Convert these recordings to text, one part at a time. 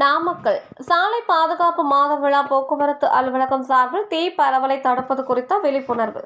நாமக்கல். சாலை பாதுகாப்பு மாத விழா போக்குவரத்து அலுவலகம் சார்பில் தீ பரவலை தடுப்பது குறித்த விழிப்புணர்வு.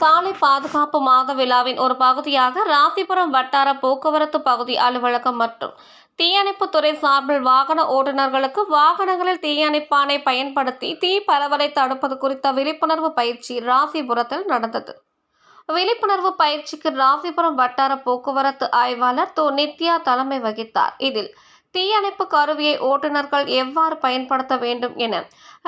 சாலை பாதுகாப்பு மாத விழாவின் ஒரு பகுதியாக ராசிபுரம் வட்டார போக்குவரத்து பகுதி அலுவலகம் மற்றும் தீயணைப்புத்துறை சார்பில் வாகன ஓட்டுநர்களுக்கு வாகனங்களில் தீயணைப்பானை பயன்படுத்தி தீ பரவலை தடுப்பது குறித்த விழிப்புணர்வு பயிற்சி ராசிபுரத்தில் நடந்தது. விழிப்புணர்வு பயிற்சிக்கு ராசிபுரம் வட்டார போக்குவரத்து ஆய்வாளர் தோ. நித்யா தலைமை வகித்தார். இதில் தீயணைப்பு கருவியை ஓட்டுநர்கள் எவ்வாறு பயன்படுத்த வேண்டும் என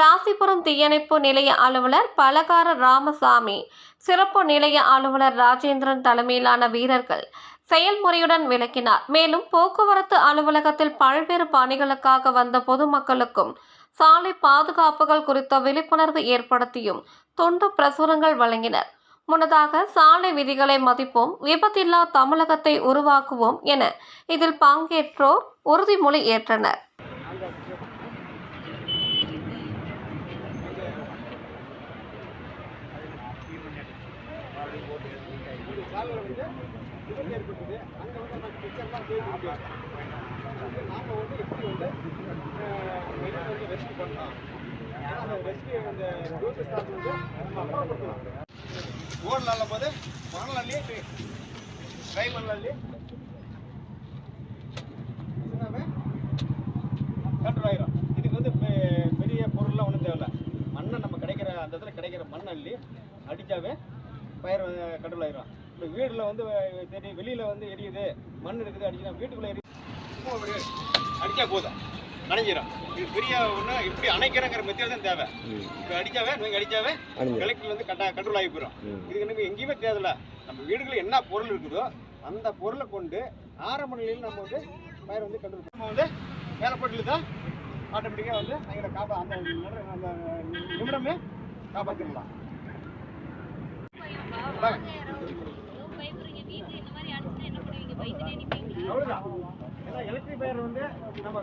ராசிபுரம் தீயணைப்பு நிலைய அலுவலர் பலகார ராமசாமி சிறப்பு நிலைய அலுவலர் ராஜேந்திரன் தலைமையிலான வீரர்கள் செயல்முறையுடன் விளக்கினார். மேலும் போக்குவரத்து அலுவலகத்தில் பல்வேறு பணிகளுக்காக வந்த பொதுமக்களுக்கும் சாலை பாதுகாப்புகள் குறித்த விழிப்புணர்வு ஏற்படுத்தியும் துண்டு பிரசுரங்கள் வழங்கினர். முன்னதாக சாலை விதிகளை மதிப்போம் விபத்தில்லா தமிழகத்தை உருவாக்குவோம் என இதில் பங்கேற்றோர் உறுதிமொழி ஏற்றனர். அங்கே வந்து அந்த பிக்சர்லாம் வந்து எப்படி வந்து வந்து பண்ணலாம் அந்த ரெஸ்க்யூ அந்த ஸ்டாஃப் வந்து நம்ம அப்புறப்படுத்தலாம். ஓடலால போது? மணலி ட்ரை மணலி கண்ட்ரோல் ஆயிரும். இதுக்கு வந்து பெ- பெரிய பொருள்லாம் ஒன்றும் தேவையில்ல. மண்ணை நம்ம கிடைக்கிற அந்த இடத்துல கிடைக்கிற மண் அள்ளி அடித்தாவே பயிர் கண்ட்ரோல் ஆயிரும். இப்போ வீட்டில் வந்து சரி வெளியில் வந்து எரியுது மண் இருக்குது அடிச்சுனா வீட்டுக்குள்ளே எரியுது சும்மா அப்படி அடித்தா போதும். நனைஞ்சிரும் இது பெரிய ஒன்று இப்படி அணைக்கிறங்கிற மெத்தேட் தான் தேவை. இப்போ அடித்தாவே நீங்கள் அடித்தாவே எலக்ட்ரில் வந்து கட்டா கண்ட்ரோல் ஆகி போயிடும் இதுக்கு எனக்கு எங்கேயுமே தேவையில்ல. நம்ம வீடுகளில் என்ன பொருள் இருக்குதோ அந்த பொருளை கொண்டு ஆரம்ப நிலையில் நம்ம வந்து பயிர் வந்து கண்ட்ரோல் நம்ம வந்து வேலை போட்டில் தான் ஆட்டோமேட்டிக்காக வந்து எங்களை காப்பா அந்த அந்த நிமிடமே காப்பாற்றிடலாம் அவ்வளோதான் ஏன்னா எலக்ட்ரிக் பயிர் வந்து நம்ம